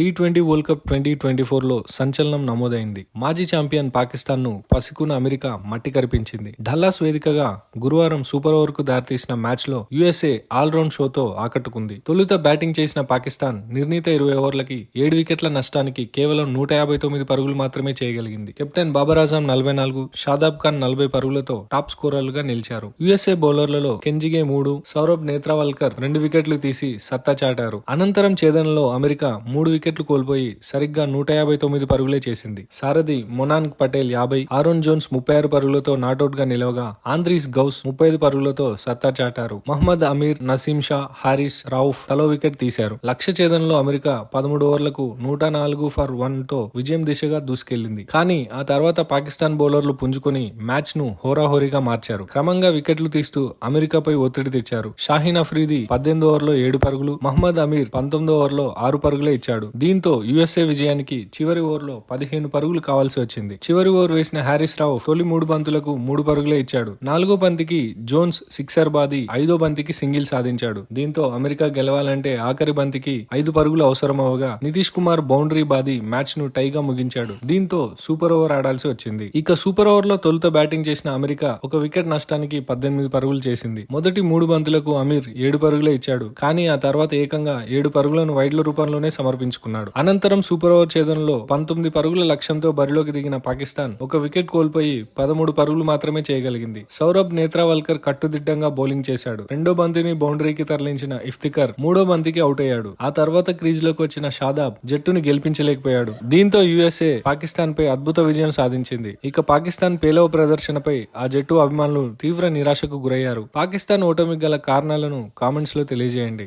T twenty world cup twenty twenty ఫోర్లో సంచలనం నమోదైంది. మాజీ ఛాంపియన్ పాకిస్తాన్ను పసికున్న అమెరికా మట్టి కరిపించింది. డల్లాస్ వేదికగా గురువారం సూపర్ ఓవర్కు దారితీసిన మ్యాచ్లో యుఎస్ఏ ఆల్ రౌండ్ షోతో ఆకట్టుకుంది. తొలుత బ్యాటింగ్ చేసిన పాకిస్తాన్ నిర్ణీత ఇరవై ఓవర్లకి ఏడు వికెట్ల నష్టానికి కేవలం నూట యాభై తొమ్మిది పరుగులు మాత్రమే చేయగలిగింది. కెప్టెన్ బాబర్ ఆజం నలభై నాలుగు షాదాబ్ ఖాన్ నలభై పరుగులతో టాప్ స్కోరర్లుగా నిలిచారు. యుఎస్ఏ బౌలర్లలో కెంజిగే మూడు సౌరభ్ నేత్రావల్కర్ రెండు వికెట్లు తీసి సత్తా చాటారు. అనంతరం ఛేదనలో అమెరికా మూడు వికెట్ వికెట్లు కోల్పోయి సరిగ్గా నూట యాభై తొమ్మిది పరుగులే చేసింది. సారథి మొనాన్క్ పటేల్ యాభై ఆరోన్ జోన్స్ ముప్పై ఆరు పరుగులతో నాటౌట్గా నిలవగా ఆంద్రీస్ గౌస్ ముప్పై ఐదు పరుగులతో సత్తా చాటారు. మహమ్మద్ అమీర్ నసీం షా హారిస్ రౌఫ్ తలో వికెట్ తీశారు. లక్ష్య ఛేదంలో అమెరికా పదమూడు ఓవర్లకు నూట నాలుగు ఫర్ వన్తో విజయం దిశగా దూసుకెళ్ళింది కానీ ఆ తర్వాత పాకిస్తాన్ బౌలర్లు పుంజుకొని మ్యాచ్ను హోరాహోరీగా మార్చారు. క్రమంగా వికెట్లు తీస్తూ అమెరికాపై ఒత్తిడి తెచ్చారు. షాహీన్ అఫ్రీది పద్దెనిమిది ఓవర్లో ఏడు పరుగులు మహమ్మద్ అమీర్ పంతొమ్మిదో ఓవర్లో ఆరు పరుగులే ఇచ్చాడు. దీంతో యుఎస్ఏ విజయానికి చివరి ఓవర్లో పదిహేను పరుగులు కావాల్సి వచ్చింది. చివరి ఓవర్ వేసిన హ్యారిస్ రావు తొలి మూడు బంతులకు మూడు పరుగులే ఇచ్చాడు. నాలుగో బంతికి జోన్స్ సిక్సర్ బాది ఐదో బంతికి సింగిల్ సాధించాడు. దీంతో అమెరికా గెలవాలంటే ఆఖరి బంతికి ఐదు పరుగులు అవసరమవగా నితీష్ కుమార్ బౌండరీ బాది మ్యాచ్ను టైగా ముగించాడు. దీంతో సూపర్ ఓవర్ ఆడాల్సి వచ్చింది. ఇక సూపర్ ఓవర్లో తొలుత బ్యాటింగ్ చేసిన అమెరికా ఒక వికెట్ నష్టానికి పద్దెనిమిది పరుగులు చేసింది. మొదటి మూడు బంతులకు అమీర్ ఏడు పరుగులే ఇచ్చాడు. కానీ ఆ తర్వాత ఏకంగా ఏడు పరుగులను వైడ్ల రూపంలోనే సమర్పించుకున్నాడు అనంతరం సూపర్ ఓవర్ ఛేదనలో పంతొమ్మిది పరుగుల లక్ష్యంతో బరిలోకి దిగిన పాకిస్తాన్ ఒక వికెట్ కోల్పోయి పదమూడు పరుగులు మాత్రమే చేయగలిగింది. సౌరభ్ నేత్రావల్కర్ కట్టుదిట్టంగా బౌలింగ్ చేశాడు. రెండో బంతిని బౌండరీకి తరలించిన ఇఫ్తికర్ మూడో బంతికి అవుట్ అయ్యాడు. ఆ తర్వాత క్రీజ్లోకి వచ్చిన షాదాబ్ జట్టును గెలిపించలేకపోయాడు. దీంతో యుఎస్ఏ పాకిస్తాన్ పై అద్భుత విజయం సాధించింది. ఇక పాకిస్తాన్ పేలవ ప్రదర్శనపై ఆ జట్టు అభిమానులు తీవ్ర నిరాశకు గురయ్యారు. పాకిస్తాన్ ఓటమికి గల కారణాలను కామెంట్స్లో తెలియజేయండి.